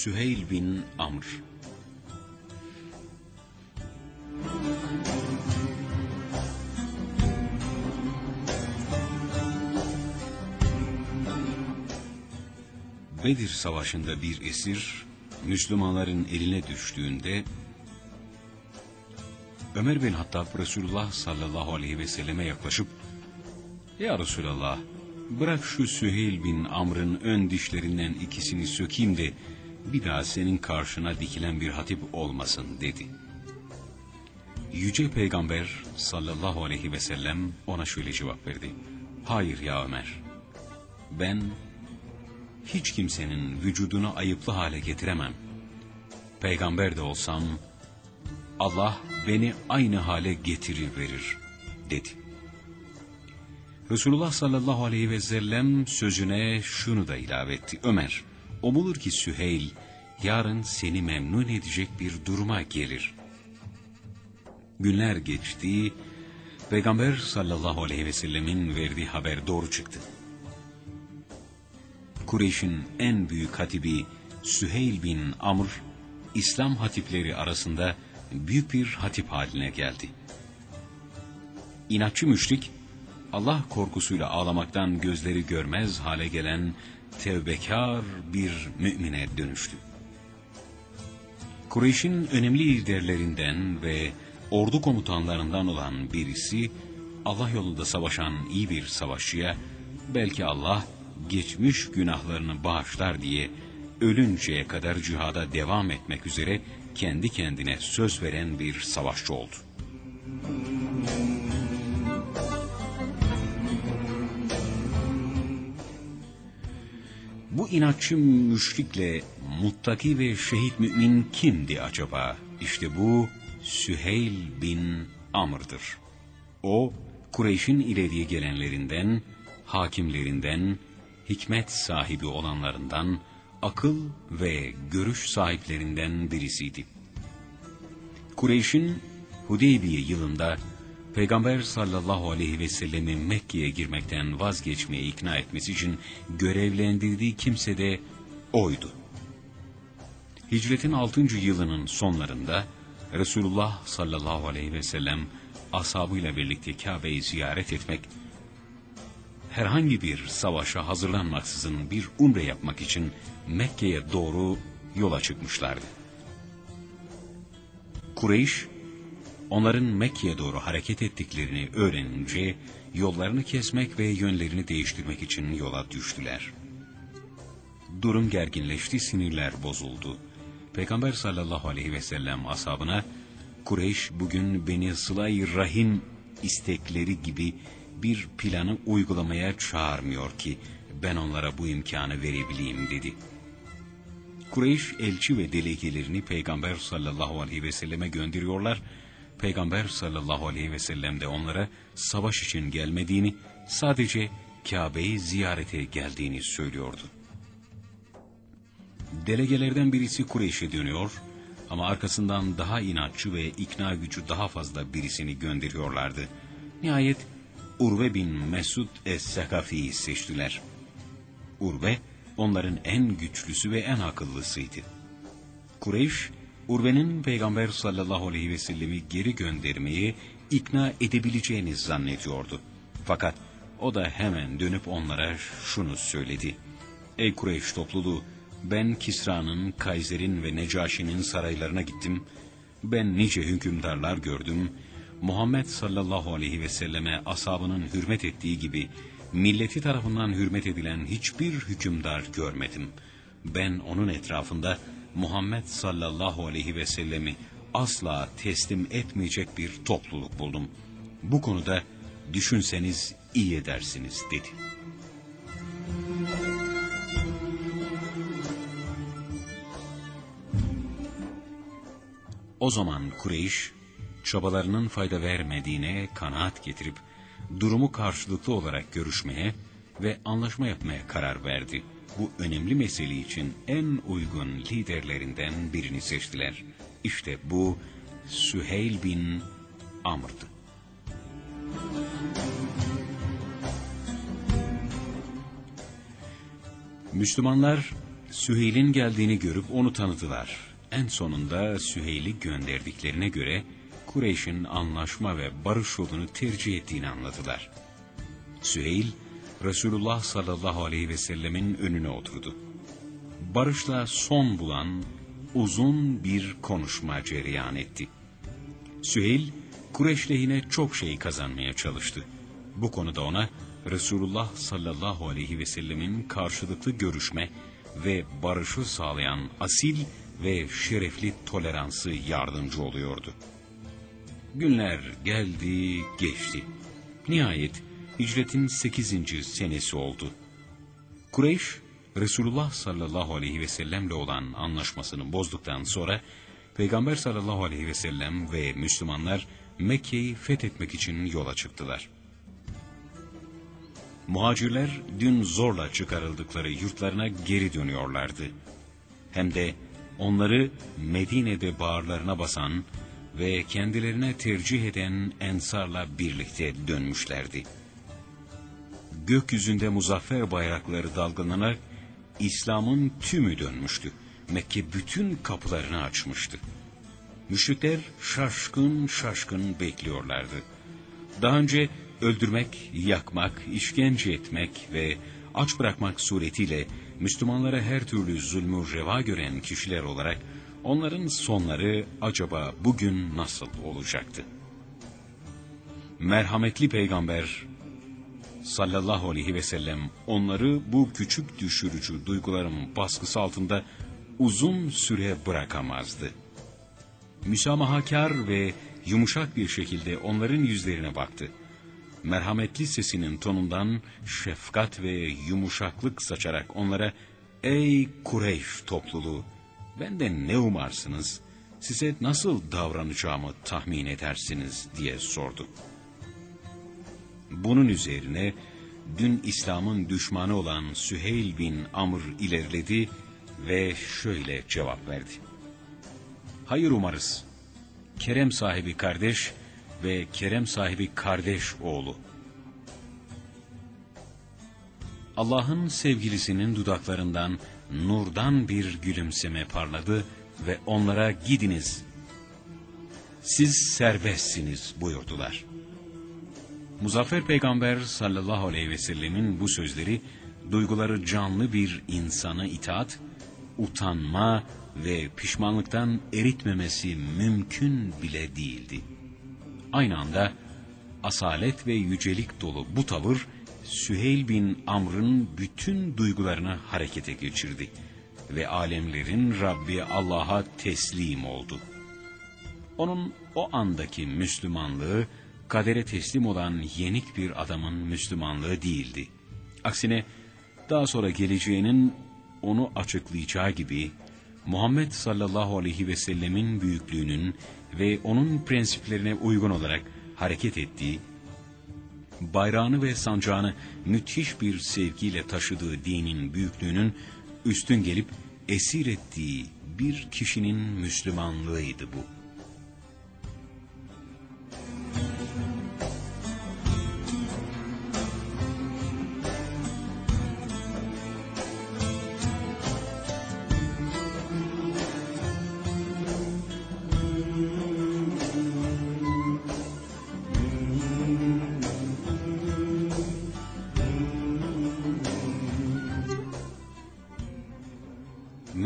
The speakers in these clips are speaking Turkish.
Süheyl bin Amr. Bedir Savaşı'nda bir esir, Müslümanların eline düştüğünde, Ömer bin Hattab Resulullah sallallahu aleyhi ve selleme yaklaşıp, Ya Resulallah, bırak şu Süheyl bin Amr'ın ön dişlerinden ikisini sökeyim de, bir daha senin karşına dikilen bir hatip olmasın dedi. Yüce Peygamber sallallahu aleyhi ve sellem ona şöyle cevap verdi. Hayır ya Ömer, ben hiç kimsenin vücudunu ayıplı hale getiremem. Peygamber de olsam, Allah beni aynı hale getirir verir, dedi. Resulullah sallallahu aleyhi ve sellem sözüne şunu da ilave etti. Ömer, umulur ki Süheyl, yarın seni memnun edecek bir duruma gelir. Günler geçti, Peygamber sallallahu aleyhi ve sellemin verdiği haber doğru çıktı. Kureyş'in en büyük hatibi Süheyl bin Amr, İslam hatipleri arasında büyük bir hatip haline geldi. İnatçı müşrik, Allah korkusuyla ağlamaktan gözleri görmez hale gelen tevbekar bir mümine dönüştü. Kureyş'in önemli liderlerinden ve ordu komutanlarından olan birisi, Allah yolunda savaşan iyi bir savaşçıya, belki Allah geçmiş günahlarını bağışlar diye ölünceye kadar cihada devam etmek üzere kendi kendine söz veren bir savaşçı oldu. Bu inatçı müşrikle muttaki ve şehit mümin kimdi acaba? İşte bu Süheyl bin Amr'dır. O, Kureyş'in ileriye gelenlerinden, hakimlerinden, hikmet sahibi olanlarından, akıl ve görüş sahiplerinden birisiydi. Kureyş'in Hudeybiye yılında Peygamber sallallahu aleyhi ve sellemi Mekke'ye girmekten vazgeçmeye ikna etmesi için görevlendirdiği kimse de oydu. Hicretin 6. yılının sonlarında Resulullah sallallahu aleyhi ve sellem ashabıyla birlikte Kabe'yi ziyaret etmek herhangi bir savaşa hazırlanmaksızın bir umre yapmak için Mekke'ye doğru yola çıkmışlardı. Kureyş, onların Mekke'ye doğru hareket ettiklerini öğrenince yollarını kesmek ve yönlerini değiştirmek için yola düştüler. Durum gerginleşti, sinirler bozuldu. Peygamber sallallahu aleyhi ve sellem ashabına, Kureyş bugün beni sıla rahim istekleri gibi bir planı uygulamaya çağırmıyor ki ben onlara bu imkanı verebileyim dedi. Kureyş elçi ve delegelerini Peygamber sallallahu aleyhi ve selleme gönderiyorlar. Peygamber sallallahu aleyhi ve sellem de onlara savaş için gelmediğini, sadece Kabe'yi ziyarete geldiğini söylüyordu. Delegelerden birisi Kureyş'e dönüyor ama arkasından daha inatçı ve ikna gücü daha fazla birisini gönderiyorlardı. Nihayet Urve bin Mesud Es-Sekafi'yi seçtiler. Urve, onların en güçlüsü ve en akıllısıydı. Kureyş, Urve'nin Peygamber sallallahu aleyhi ve sellemi geri göndermeyi ikna edebileceğini zannediyordu. Fakat o da hemen dönüp onlara şunu söyledi. Ey Kureyş topluluğu, ben Kisra'nın, Kayser'in ve Necaşi'nin saraylarına gittim. Ben nice hükümdarlar gördüm Muhammed sallallahu aleyhi ve selleme asabının hürmet ettiği gibi milleti tarafından hürmet edilen hiçbir hükümdar görmedim. Ben onun etrafında Muhammed sallallahu aleyhi ve sellemi asla teslim etmeyecek bir topluluk buldum. Bu konuda düşünseniz iyi edersiniz dedi. O zaman Kureyş çabalarının fayda vermediğine kanaat getirip durumu karşılıklı olarak görüşmeye ve anlaşma yapmaya karar verdi. Bu önemli mesele için en uygun liderlerinden birini seçtiler. İşte bu Süheyl bin Amr'dı. Müslümanlar Süheyl'in geldiğini görüp onu tanıdılar. En sonunda Süheyl'i gönderdiklerine göre Kureyş'in anlaşma ve barış yolunu tercih ettiğini anladılar. Süheyl, Resulullah sallallahu aleyhi ve sellemin önüne oturdu. Barışla son bulan uzun bir konuşma cereyan etti. Süheyl, Kureyş lehine çok şey kazanmaya çalıştı. Bu konuda ona Resulullah sallallahu aleyhi ve sellemin karşılıklı görüşme ve barışı sağlayan asil ve şerefli toleransı yardımcı oluyordu. Günler geldi, geçti. Nihayet hicretin 8. senesi oldu. Kureyş, Resulullah sallallahu aleyhi ve sellemle olan anlaşmasını bozduktan sonra Peygamber sallallahu aleyhi ve sellem ve Müslümanlar Mekke'yi fethetmek için yola çıktılar. Muhacirler dün zorla çıkarıldıkları yurtlarına geri dönüyorlardı. Hem de onları Medine'de bağırlarına basan ve kendilerine tercih eden ensarla birlikte dönmüşlerdi. Gökyüzünde muzaffer bayrakları dalgalanarak İslam'ın tümü dönmüştü. Mekke bütün kapılarını açmıştı. Müşrikler şaşkın şaşkın bekliyorlardı. Daha önce öldürmek, yakmak, işkence etmek ve aç bırakmak suretiyle Müslümanlara her türlü zulmü reva gören kişiler olarak onların sonları acaba bugün nasıl olacaktı? Merhametli peygamber sallallahu aleyhi ve sellem onları bu küçük düşürücü duyguların baskısı altında uzun süre bırakamazdı. Müsamahakar ve yumuşak bir şekilde onların yüzlerine baktı. Merhametli sesinin tonundan şefkat ve yumuşaklık saçarak onlara ''Ey Kureyş topluluğu, benden ne umarsınız, size nasıl davranacağımı tahmin edersiniz?'' diye sordu. Bunun üzerine dün İslam'ın düşmanı olan Süheyl bin Amr ilerledi ve şöyle cevap verdi. Hayır umarız. Kerem sahibi kardeş ve kerem sahibi kardeş oğlu. Allah'ın sevgilisinin dudaklarından nurdan bir gülümseme parladı ve onlara gidiniz. Siz serbestsiniz buyurdular. Muzaffer Peygamber sallallahu aleyhi ve sellemin bu sözleri duyguları canlı bir insanı itaat, utanma ve pişmanlıktan eritmemesi mümkün bile değildi. Aynı anda asalet ve yücelik dolu bu tavır Süheyl bin Amr'ın bütün duygularını harekete geçirdi ve alemlerin Rabbi Allah'a teslim oldu. Onun o andaki Müslümanlığı kadere teslim olan yenik bir adamın Müslümanlığı değildi. Aksine daha sonra geleceğinin onu açıklayacağı gibi Muhammed sallallahu aleyhi ve sellemin büyüklüğünün ve onun prensiplerine uygun olarak hareket ettiği, bayrağını ve sancağını müthiş bir sevgiyle taşıdığı dinin büyüklüğünün üstün gelip esir ettiği bir kişinin Müslümanlığıydı bu.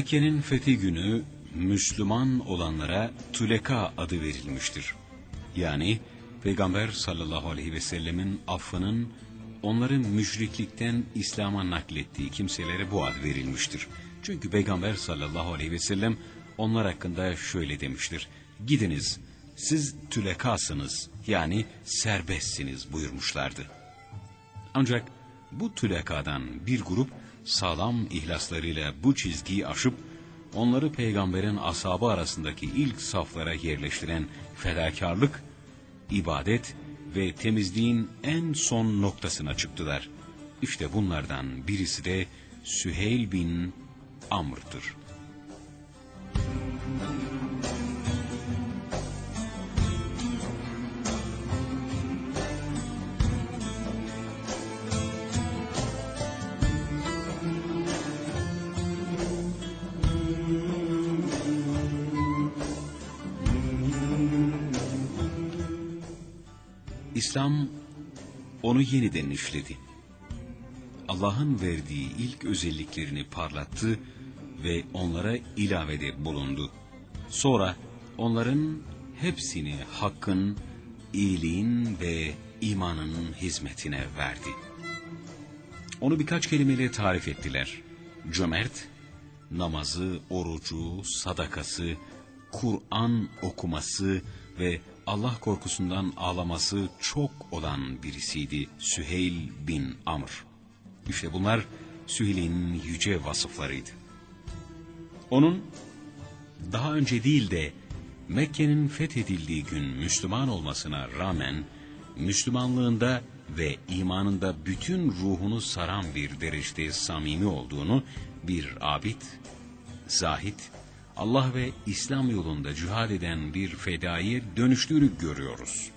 Mekke'nin fethi günü Müslüman olanlara Tüleka adı verilmiştir. Yani Peygamber sallallahu aleyhi ve sellemin affının onları müşriklikten İslam'a naklettiği kimselere bu ad verilmiştir. Çünkü Peygamber sallallahu aleyhi ve sellem onlar hakkında şöyle demiştir. Gidiniz siz tülekasınız yani serbestsiniz buyurmuşlardı. Ancak bu tülekadan bir grup sağlam ihlaslarıyla bu çizgiyi aşıp onları peygamberin asabı arasındaki ilk saflara yerleştiren fedakarlık, ibadet ve temizliğin en son noktasına çıktılar. İşte bunlardan birisi de Süheyl bin Amr'dır. İslam onu yeniden işledi. Allah'ın verdiği ilk özelliklerini parlattı ve onlara ilavede bulundu. Sonra onların hepsini hakkın, iyiliğin ve imanın hizmetine verdi. Onu birkaç kelimeyle tarif ettiler. Cömert, namazı, orucu, sadakası, Kur'an okuması ve Allah korkusundan ağlaması çok olan birisiydi Süheyl bin Amr. İşte bunlar Süheyl'in yüce vasıflarıydı. Onun daha önce değil de Mekke'nin fethedildiği gün Müslüman olmasına rağmen Müslümanlığında ve imanında bütün ruhunu saran bir derecede samimi olduğunu bir abid, zahit, Allah ve İslam yolunda cihad eden bir fedaiye dönüştüğünü görüyoruz.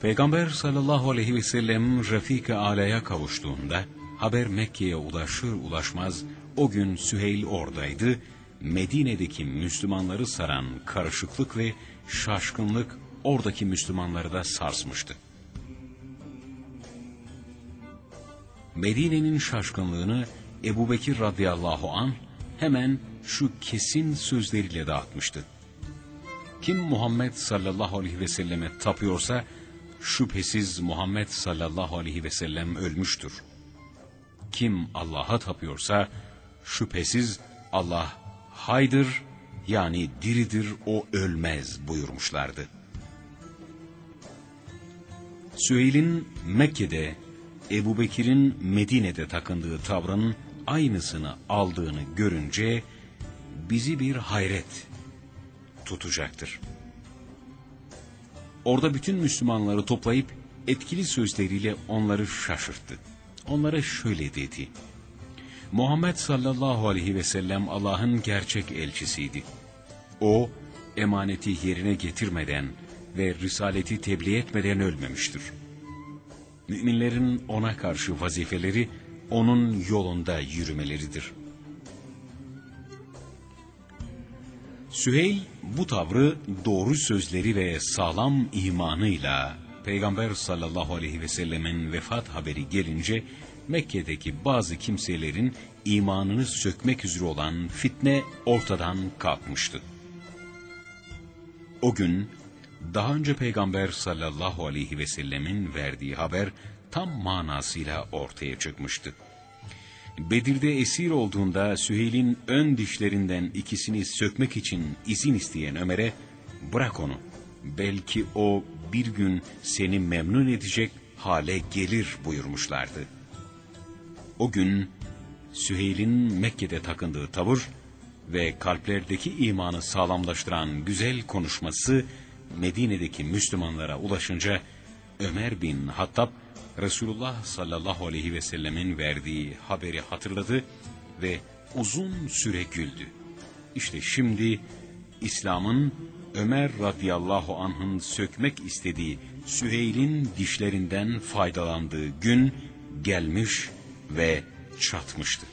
Peygamber sallallahu aleyhi ve sellem Refik-i Ala'ya kavuştuğunda haber Mekke'ye ulaşır ulaşmaz o gün Süheyl oradaydı. Medine'deki Müslümanları saran karışıklık ve şaşkınlık oradaki Müslümanları da sarsmıştı. Medine'nin şaşkınlığını Ebu Bekir radıyallahu an hemen şu kesin sözleriyle dağıtmıştı. Kim Muhammed sallallahu aleyhi ve selleme tapıyorsa şüphesiz Muhammed sallallahu aleyhi ve sellem ölmüştür. Kim Allah'a tapıyorsa şüphesiz Allah haydır yani diridir o ölmez buyurmuşlardı. Süheyl'in Mekke'de, Ebu Bekir'in Medine'de takındığı tavrın aynısını aldığını görünce bizi bir hayret tutacaktır. Orada bütün Müslümanları toplayıp etkili sözleriyle onları şaşırttı. Onlara şöyle dedi. Muhammed sallallahu aleyhi ve sellem Allah'ın gerçek elçisiydi. O, emaneti yerine getirmeden ve risaleti tebliğ etmeden ölmemiştir. Müminlerin ona karşı vazifeleri, onun yolunda yürümeleridir. Süheyl bu tavrı doğru sözleri ve sağlam imanıyla Peygamber sallallahu aleyhi ve sellemin vefat haberi gelince Mekke'deki bazı kimselerin imanını sökmek üzere olan fitne ortadan kalkmıştı. O gün daha önce Peygamber sallallahu aleyhi ve sellemin verdiği haber tam manasıyla ortaya çıkmıştı. Bedir'de esir olduğunda Süheyl'in ön dişlerinden ikisini sökmek için izin isteyen Ömer'e bırak onu. Belki o bir gün seni memnun edecek hale gelir buyurmuşlardı. O gün Süheyl'in Mekke'de takındığı tavır ve kalplerdeki imanı sağlamlaştıran güzel konuşması Medine'deki Müslümanlara ulaşınca Ömer bin Hattab Resulullah sallallahu aleyhi ve sellemin verdiği haberi hatırladı ve uzun süre güldü. İşte şimdi İslam'ın Ömer radıyallahu anh'ın sökmek istediği Süheyl'in dişlerinden faydalandığı gün gelmiş ve çatmıştı.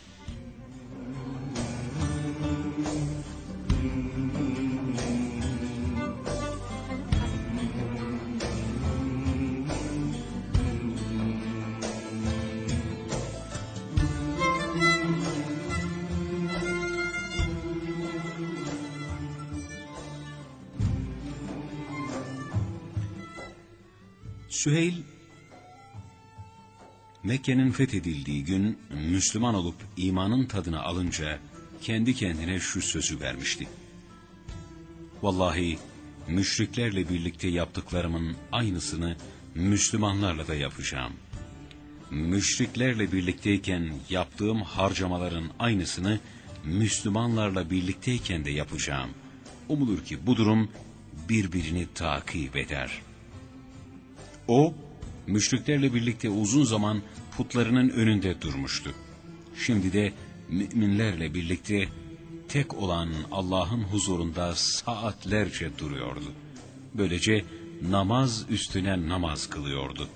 Süheyl, Mekke'nin fethedildiği gün Müslüman olup imanın tadını alınca kendi kendine şu sözü vermişti. Vallahi müşriklerle birlikte yaptıklarımın aynısını Müslümanlarla da yapacağım. Müşriklerle birlikteyken yaptığım harcamaların aynısını Müslümanlarla birlikteyken de yapacağım. Umulur ki bu durum birbirini takip eder.'' O, müşriklerle birlikte uzun zaman putlarının önünde durmuştu. Şimdi de müminlerle birlikte tek olan Allah'ın huzurunda saatlerce duruyordu. Böylece namaz üstüne namaz kılıyordu.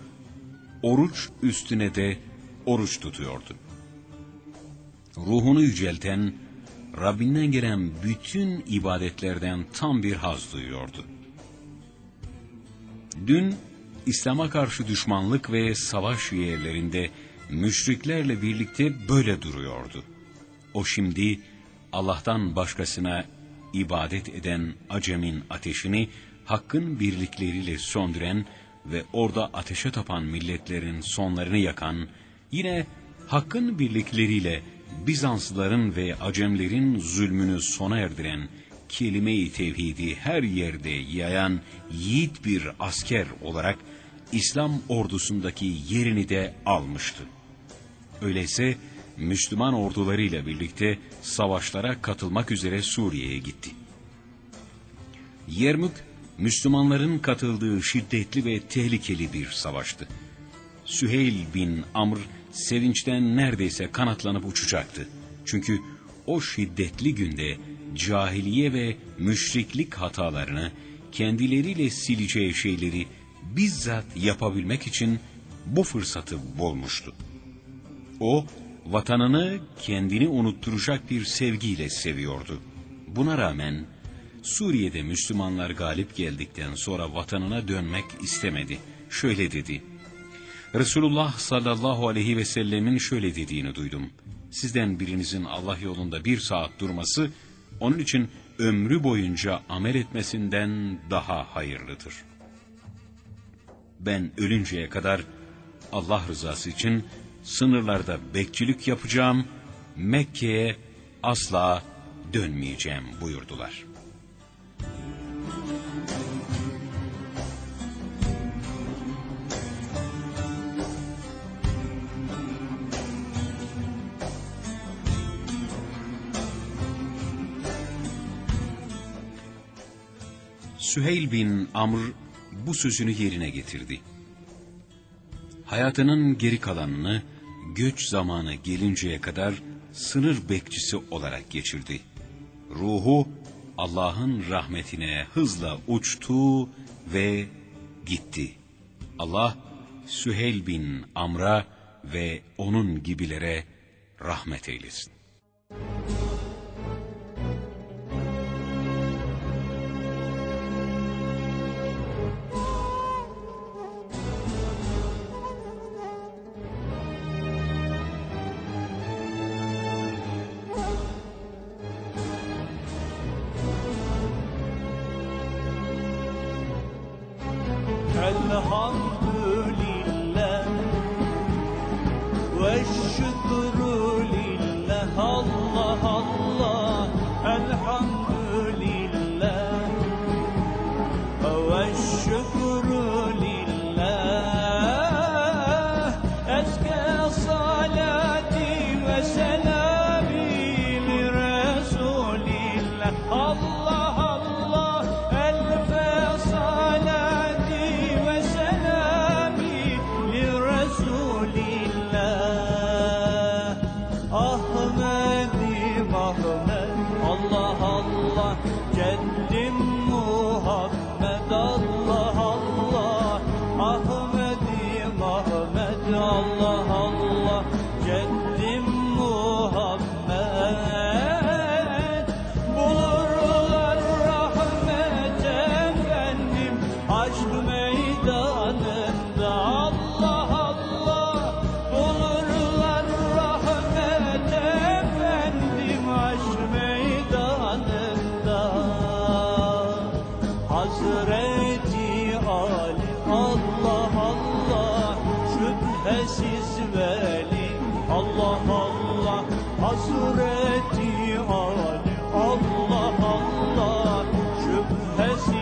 Oruç üstüne de oruç tutuyordu. Ruhunu yücelten, Rabbinden gelen bütün ibadetlerden tam bir haz duyuyordu. Dün İslam'a karşı düşmanlık ve savaş yerlerinde müşriklerle birlikte böyle duruyordu. O şimdi Allah'tan başkasına ibadet eden acemin ateşini hakkın birlikleriyle söndüren ve orada ateşe tapan milletlerin sonlarını yakan, yine hakkın birlikleriyle Bizanslıların ve Acemlerin zulmünü sona erdiren, kelime-i tevhidi her yerde yayan yiğit bir asker olarak İslam ordusundaki yerini de almıştı. Öyleyse Müslüman ordularıyla birlikte savaşlara katılmak üzere Suriye'ye gitti. Yermük, Müslümanların katıldığı şiddetli ve tehlikeli bir savaştı. Süheyl bin Amr sevinçten neredeyse kanatlanıp uçacaktı. Çünkü o şiddetli günde cahiliye ve müşriklik hatalarını, kendileriyle sileceği şeyleri bizzat yapabilmek için bu fırsatı bulmuştu. O, vatanını kendini unutturacak bir sevgiyle seviyordu. Buna rağmen Suriye'de Müslümanlar galip geldikten sonra vatanına dönmek istemedi. Şöyle dedi, Resulullah sallallahu aleyhi ve sellemin şöyle dediğini duydum. Sizden birinizin Allah yolunda bir saat durması, onun için ömrü boyunca amel etmesinden daha hayırlıdır. Ben ölünceye kadar Allah rızası için sınırlarda bekçilik yapacağım, Mekke'ye asla dönmeyeceğim buyurdular. Süheyl bin Amr bu sözünü yerine getirdi. Hayatının geri kalanını göç zamanı gelinceye kadar sınır bekçisi olarak geçirdi. Ruhu Allah'ın rahmetine hızla uçtu ve gitti. Allah Süheyl bin Amr'a ve onun gibilere rahmet eylesin. Ve Yes.